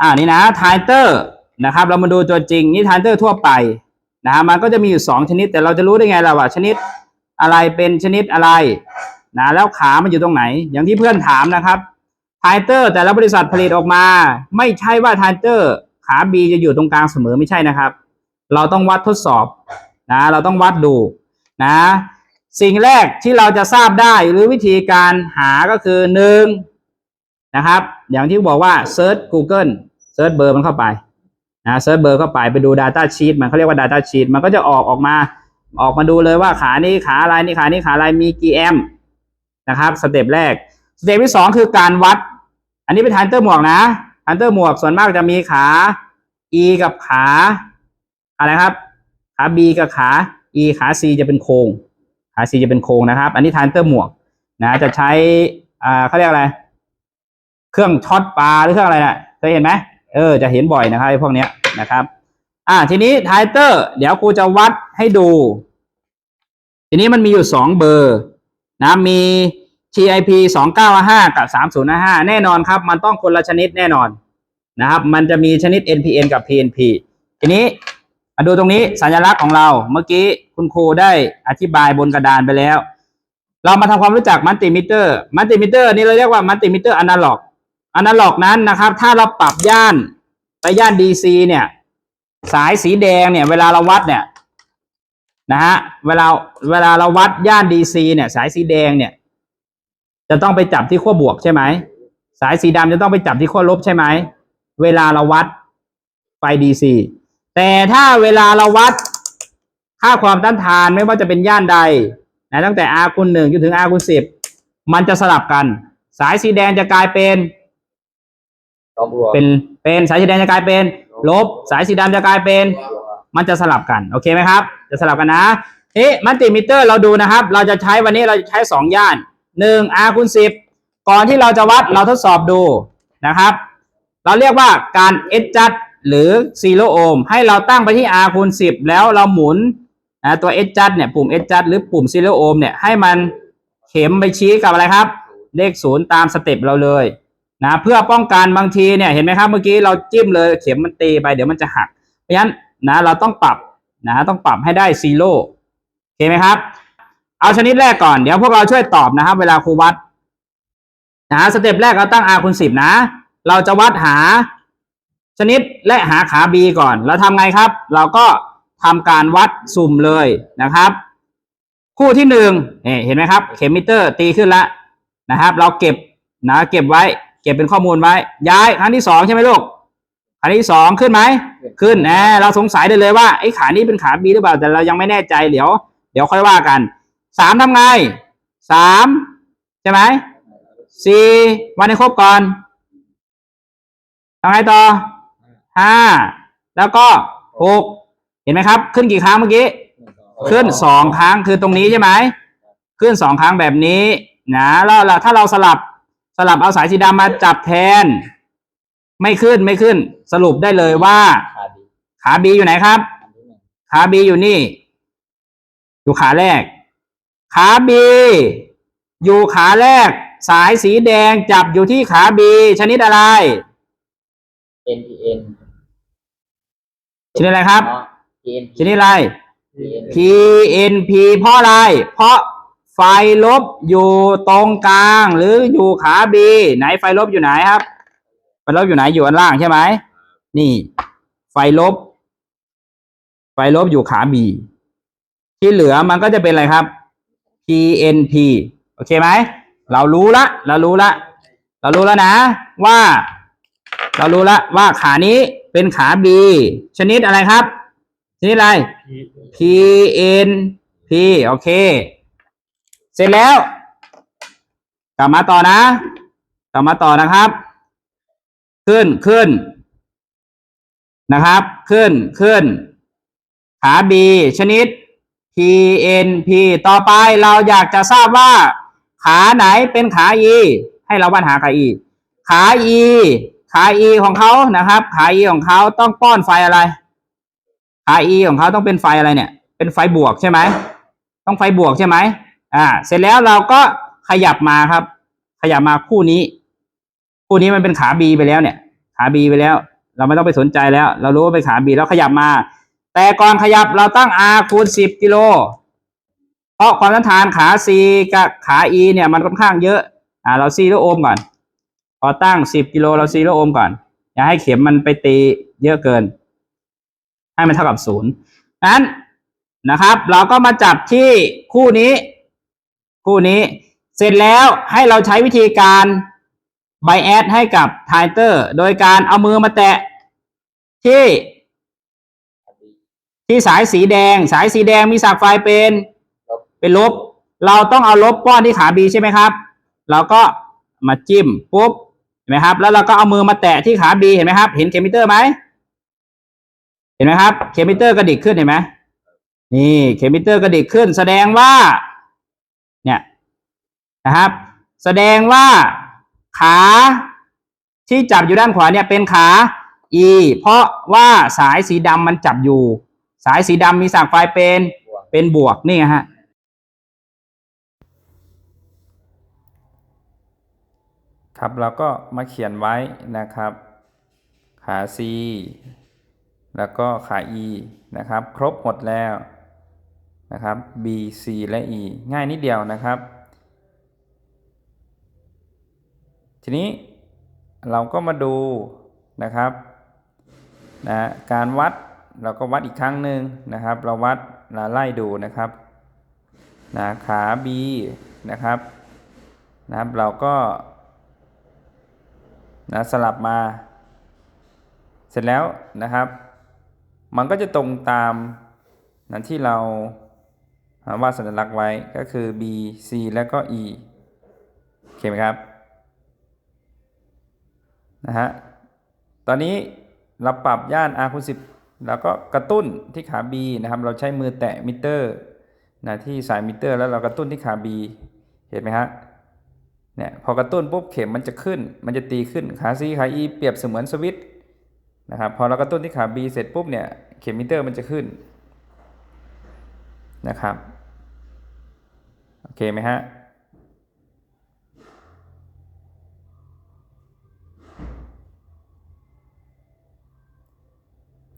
อ่านี่นะไทเตอร์นะครับ เรามาดูตัวจริงนี่ไทเตอร์ทั่วไปนะฮะมันก็จะมีอยู่สองชนิด แต่เราจะรู้ได้ไงล่ะว่าชนิดอะไรเป็นชนิดอะไรนะแล้วขามันอยู่ตรงไหน อย่างที่เพื่อนถามนะครับไทเตอร์แต่ละบริษัทผลิตออกมา ไม่ใช่ว่าไทเตอร์ขาบีจะอยู่ตรงกลางเสมอไม่ใช่นะครับ เราต้องวัดทดสอบนะเราต้องวัดดูนะสิ่งแรกที่เราจะทราบได้หรือวิธีการหาก็คือหนึ่งนะครับ อย่างที่บอกว่าเซิร์ช Google เซิร์ชเบอร์มันเข้าไปนะเซิร์ชเบอร์เข้าไปไปดู Data Sheet มันเขาเรียกว่า Data Sheet มันก็จะออกออกมาออกมาดูเลยว่าขานี้ขาอะไรนี่ขานี้ขาอะไรมีกี่แอมนะครับสเต็ปแรกสเต็ปที่สองคือการวัด อันนี้เป็นฮันเตอร์หมวกนะฮันเตอร์หมวกส่วนมากจะมีขา E กับขาอะไรครับขา B กับขา E ขา C จะเป็นโครงขา C จะเป็นโครงนะครับ อันนี้ฮันเตอร์หมวกนะจะใช้อ่าเขาเรียกอะไร เครื่องช็อตปลาหรือเครื่องอะไรนะ่ะเคยเห็นไหม เออ จะเห็นบ่อยนะครับพวกเนี้ยนะครับ อ่า ทีนี้ไทเตอร์ เดี๋ยวครูจะวัดให้ดู ทีนี้มันมีอยู่สองเบอร์ นะมี TIP สองเก้าห้ากับสามศูนย์ห้าแน่นอนครับ มันต้องคนละชนิดแน่นอนนะครับ มันจะมีชนิด NPN กับ PNP ทีนี้มาดูตรงนี้สัญลักษณ์ของเรา เมื่อกี้คุณครูได้อธิบายบนกระดานไปแล้ว เรามาทำความรู้จักมัลติมิเตอร์ มัลติมิเตอร์นี่เราเรียกว่ามัลติมิเตอร์อนาล็อก อนาล็อกนั้นนะครับ ถ้าเราปรับย่านไปย่าน DC เนี่ย สายสีแดงเนี่ย เวลาเราวัดเนี่ยนะฮะเวลาเวลาเราวัดย่าน DC เนี่ย สายสีแดงเนี่ย จะต้องไปจับที่ขั้วบวกใช่ไหมสายสีดำจะต้องไปจับที่ขั้วลบใช่ไหมเวลาเราวัดไฟ DC แต่ถ้าเวลาเราวัดค่าความต้านทานไม่ว่าจะเป็นย่านใดนะตั้งแต่ R คูณหนึ่งจนถึง R คูณสิบมันจะสลับกัน สายสีแดงจะกลายเป็น ลบบวกเป็นเป็นสายสีแดงจะกลายเป็น ลบสายสีดำจะกลายเป็น มันจะสลับกันโอเคไหมครับ จะสลับกันนะเอ๊ะมัลติมิเตอร์เราดูนะครับ เราจะใช้วันนี้เราจะใช้สองย่านหนึ่ง R คูณสิบก่อนที่เราจะวัดเราทดสอบดูนะครับ เราเรียกว่าการเอจัดหรือซีโรโอห์มให้เราตั้งไปที่ R คูณสิบแล้วเราหมุนนะตัวเอจัดเนี่ยปุ่มเอจัดหรือปุ่มซีโรโอห์มเนี่ยให้มันเข็มไปชี้กับอะไรครับ เลขศูนย์ตามสเต็ปเราเลย นะเพื่อป้องกันบางทีเนี่ยเห็นไหมครับเมื่อกี้เราจิ้มเลยเข็มมันตีไปเดี๋ยวมันจะหัก เพราะฉะนั้นนะเราต้องปรับนะต้องปรับให้ได้ซีโร่โอเคไหมครับ เอาชนิดแรกก่อนเดี๋ยวพวกเราช่วยตอบนะครับ เวลาครูวัดนะสเต็ปแรกเราตั้ง R คูณสิบนะ เราจะวัดหาชนิดและหาขา B ก่อน เราทำไงครับ เราก็ทำการวัดสุ่มเลยนะครับ คู่ที่หนึ่งเห็นไหมครับ เข็มมิเตอร์ตีขึ้นแล้วนะครับ เราเก็บนะเก็บไว้ เก็บเป็นข้อมูลไว้ ย้ายครั้งที่สองใช่ไหมลูกครั้งที่สองขึ้นไหมขึ้นแหมเราสงสัยได้เลยว่าไอ้ขานี้เป็นขาบีหรือเปล่าแต่เรายังไม่แน่ใจเดี๋ยว เดี๋ยวค่อยว่ากันสามทำไงสามใช่ไหมสี่วันให้ครบก่อนทำไงต่อห้าแล้วก็หกเห็นไหมครับ ขึ้นกี่ครั้งเมื่อกี้ ขึ้นสองครั้งคือตรงนี้ใช่ไหมขึ้นสองครั้งแบบนี้นะแล้วเราถ้าเราสลับส ลับเอาสายสีดำมาจับแทน ไม่ขึ้นไม่ขึ้น สรุปได้เลยว่า ขาดีขาบีอยู่ไหนครับอันที่หนึ่งขาบีอยู่นี่ อยู่ขาแรก ขาบีอยู่ขาแรก สายสีแดงจับอยู่ที่ขาบีชนิดอะไรเอ็นพีเอ็นชนิดอะไรครับพีเอ็นชนิดอะไรพีเอ็น PNP เพราะอะไร เพราะ ไฟลบอยู่ตรงกลาง หรืออยู่ขาบีไหนไฟลบอยู่ไหนครับ ไฟลบอยู่ไหนอยู่อันล่างใช่ไหมนี่ ไฟลบ ไฟลบอยู่ขาบีที่เหลือมันก็จะเป็นอะไรครับ PNP โอเคไหมเรารู้ละ เรารู้ละ เรารู้แล้วนะ ว่า เรารู้ละว่าขานี้เป็นขา B ชนิดอะไรครับ ชนิดอะไร PNP โอเคเสร็จแล้ว กลับมาต่อนะ กลับมาต่อนะครับ ขึ้นขึ้น นะครับ ขึ้นขึ้น ขา B ชนิด PNP ต่อไปเราอยากจะทราบว่า ขาไหนเป็นขา E ให้เราวัดหาขา E ขา E ขา E ของเขานะครับ ขา E ของเขาต้องป้อนไฟอะไร ขา E ของเขาต้องเป็นไฟอะไรเนี่ย เป็นไฟบวกใช่ไหม ต้องไฟบวกใช่ไหม อ่า เสร็จแล้วเราก็ขยับมาครับ ขยับมาคู่นี้ คู่นี้มันเป็นขา B ไปแล้วเนี่ย ขา B ไปแล้ว เราไม่ต้องไปสนใจแล้ว เรารู้ว่าเป็นขา B แล้วขยับมา แต่ก่อนขยับเราตั้ง R คูณ10กิโลเพราะความต้านทานขา C กับขา E เนี่ยมันค่อนข้างเยอะ อ่า เรา C แล้วโอห์มก่อนพอตั้ง 10กิโลเรา C แล้วโอห์มก่อน อย่าให้เข็มมันไปตีเยอะเกิน ให้มันเท่ากับศูนย์นั้นนะครับ เราก็มาจับที่คู่นี้ คู่นี้เสร็จแล้วให้เราใช้วิธีการไบแอดให้กับไทเตอร์โดยการเอามือมาแตะที่ที่สายสีแดง สายสีแดงมีสักไฟเป็นเป็นลบ เราต้องเอาลบป้อนที่ขาบีใช่ไหมครับ เราก็มาจิ้มปุ๊บเห็นไหมครับ แล้วเราก็เอามือมาแตะที่ขาบีเห็นไหมครับ เห็นเคมิเตอร์ไหมเห็นไหมครับเคมิเตอร์กระดิกขึ้นเห็นไหมนี่เคมิเตอร์กระดิกขึ้น แสดงว่า นะครับ แสดงว่าขาที่จับอยู่ด้านขวาเนี่ยเป็นขา E เพราะว่าสายสีดำมันจับอยู่ สายสีดำมีสักไฟเป็นเป็นบวกนี่ฮะครับเราก็มาเขียนไว้นะครับ ขา C แล้วก็ขา E นะครับ ครบหมดแล้วนะครับ B C และ E ง่ายนิดเดียวนะครับ ทีนี้เราก็มาดูนะครับนะการวัดเราก็วัดอีกครั้งหนึ่งนะครับ เราวัดเราไล่ดูนะครับนะขา B นะครับนะครับ เราก็นะสลับมา เสร็จแล้วนะครับ มันก็จะตรงตามนั้นที่เราวาดสัญลักษณ์ไว้ก็คือ B C แล้วก็ E โอเคไหมครับ นะฮะตอนนี้เราปรับย่าน R คูณ10แล้วก็กระตุ้นที่ขา B นะครับเราใช้มือแตะมิเตอร์นะที่สายมิเตอร์ แล้วเรากระตุ้นที่ขา B เห็นไหมฮะเนี่ยพอกระตุ้นปุ๊บเข็มมันจะขึ้น มันจะตีขึ้นขา C ขา E เปรียบเสมือนสวิตช์นะครับพอเรากระตุ้นที่ขา B เสร็จปุ๊บเนี่ยเข็มมิเตอร์มันจะขึ้นนะครับโอเคไหมฮะ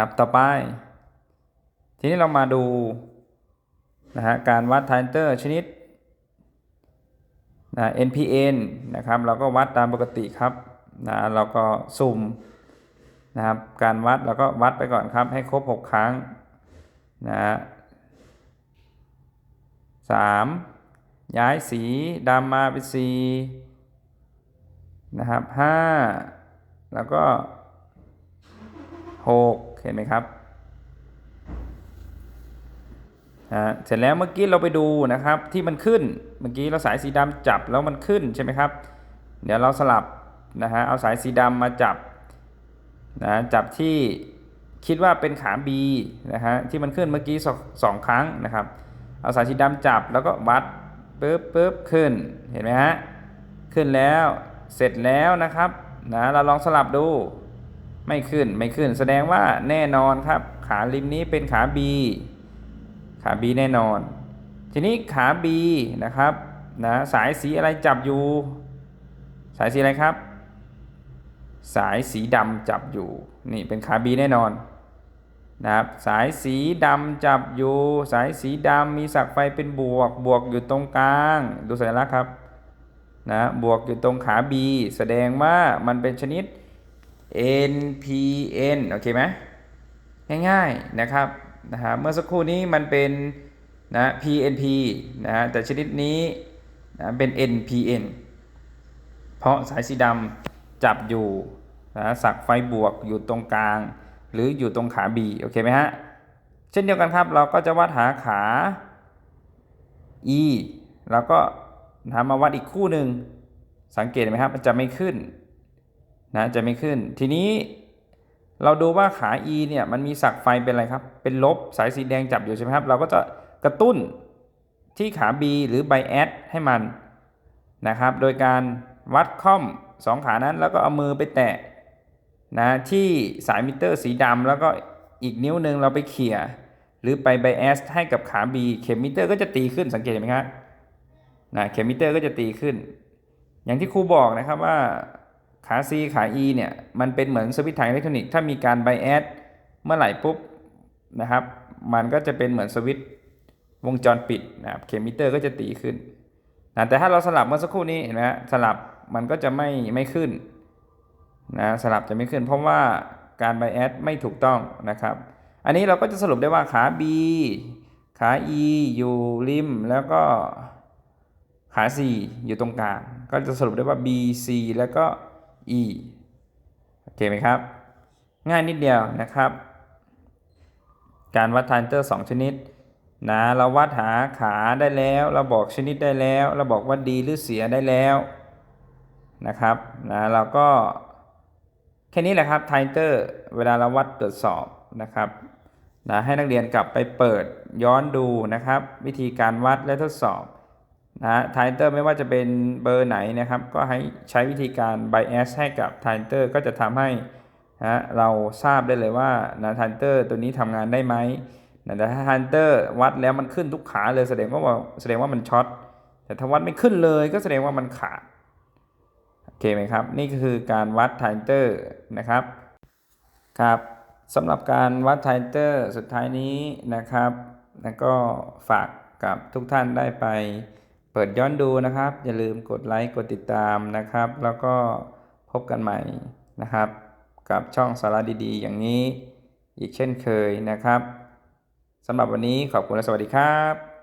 ครับต่อไป ทีนี้เรามาดูนะฮะการวัดไทเตอร์ชนิดนะ NPN นะครับเราก็วัดตามปกติครับนะเราก็สุ่มนะครับการวัดเราก็วัดไปก่อนครับให้ครบ 6 ครั้งนะฮะสามย้ายสีดำมาเป็นสีนะครับห้าแล้วก็หก ห็นไหมครับเสร็จแล้วเมื่อกี้เราไปดูนะครับที่มันขึ้นเมื่อกี้เราสายสีดำจับแล้วมันขึ้นใช่ไหมครับ เดี๋ยวเราสลับนะฮะเอาสายสีดำมาจับนะจับที่คิดว่าเป็นขา B นะฮะที่มันขึ้นเมื่อกี้สองครั้งนะครับ เอาสายสีดำจับแล้วก็วัดปึ๊บปึ๊บขึ้นเห็นไหมฮะขึ้นแล้วเสร็จแล้วนะครับนะเราลองสลับดู ไม่ขึ้นไม่ขึ้น แสดงว่าแน่นอนครับ ขาริมนี้เป็นขา B ขา B แน่นอน ทีนี้ขา B นะครับนะสายสีอะไรจับอยู่ สายสีอะไรครับ สายสีดำจับอยู่นี่เป็นขา B แน่นอนนะครับสายสีดำจับอยู่ สายสีดำมีสักไฟเป็นบวก บวกอยู่ตรงกลาง ดูสัญลักษณ์ครับนะบวกอยู่ตรงขา B แสดงว่ามันเป็นชนิด NPN โอเคไหมง่ายๆนะครับนะฮะเมื่อสักครู่นี้มันเป็นนะ PNP นะฮะแต่ชนิดนี้นะเป็น NPN เพราะสายสีดำจับอยู่นะสักไฟบวกอยู่ตรงกลาง หรืออยู่ตรงขา B โอเคไหมฮะ เช่นเดียวกันครับเราก็จะวัดหาขา E แล้วก็นะมาวัดอีกคู่หนึ่งสังเกตไหมครับ มันจะไม่ขึ้น นะจะไม่ขึ้น ทีนี้เราดูว่าขา E เนี่ยมันมีสักไฟเป็นอะไรครับ เป็นลบสายสีแดงจับอยู่ใช่ไหมครับ เราก็จะกระตุ้นที่ขา B หรือไบแอดให้มันนะครับ โดยการวัดค่อมสองขานั้นแล้วก็เอามือไปแตะนะที่สายมิเตอร์สีดำแล้วก็อีกนิ้วหนึ่งเราไปเขี่ยหรือไปไบแอสให้กับขา B เข็มมิเตอร์ก็จะตีขึ้นสังเกตไหมครับนะเข็มมิเตอร์ก็จะตีขึ้น อย่างที่ครูบอกนะครับว่า ขา C ขา E เนี่ย มันเป็นเหมือนสวิตช์ทางอิเล็กทรอนิกส์ถ้ามีการไบแอดเมื่อไหร่ปุ๊บนะครับ มันก็จะเป็นเหมือนสวิตช์วงจรปิดนะครับเข็มมิเตอร์ก็จะตีขึ้นนะแต่ถ้าเราสลับเมื่อสักครู่นี้เห็นไหมสลับมันก็จะไม่ไม่ขึ้นนะสลับจะไม่ขึ้น เพราะว่าการไบแอดไม่ถูกต้องนะครับ อันนี้เราก็จะสรุปได้ว่าขา B ขา E อยู่ริม แล้วก็ขา C อยู่ตรงกลาง ก็จะสรุปได้ว่า B C แล้วก็ E โอเคไหมครับ ง่ายนิดเดียวนะครับ การวัดทานเตอร์ 2 ชนิดนะเราวัดหาขาได้แล้ว เราบอกชนิดได้แล้ว เราบอกว่าดีหรือเสียได้แล้วนะครับนะเราก็แค่นี้แหละครับไทเตอร์เวลาเราวัดตรวจสอบนะครับนะให้นักเรียนกลับไปเปิดย้อนดูนะครับ วิธีการวัดและทดสอบ นะทเตอร์ไม่ว่าจะเป็นเบอร์ไหนนะครับ ก็ให้ใช้วิธีการ bias ให้กับไทเตอร์ก็จะทำให้นะเราทราบได้เลยว่านะทันเตอร์ตัวนี้ทำงานได้ไหมนะแต่ถ้าไทเตอร์วัดแล้วมันขึ้นทุกขาเลยแสดงว่าแสดงว่ามันช็อตแต่ถ้าวัดไม่ขึ้นเลยก็แสดงว่ามันขาดโอเคไหมครับ นี่ก็คือการวัดไทเตอร์นะครับครับสำหรับการวัดไทเตอร์สุดท้ายนี้นะครับ แล้วก็ฝากกับทุกท่านได้ไป เปิดย้อนดูนะครับ อย่าลืมกดไลค์กดติดตามนะครับ แล้วก็พบกันใหม่นะครับ กับช่องสาระดีๆ อย่างนี้ อีกเช่นเคยนะครับสำหรับวันนี้ขอบคุณและสวัสดีครับ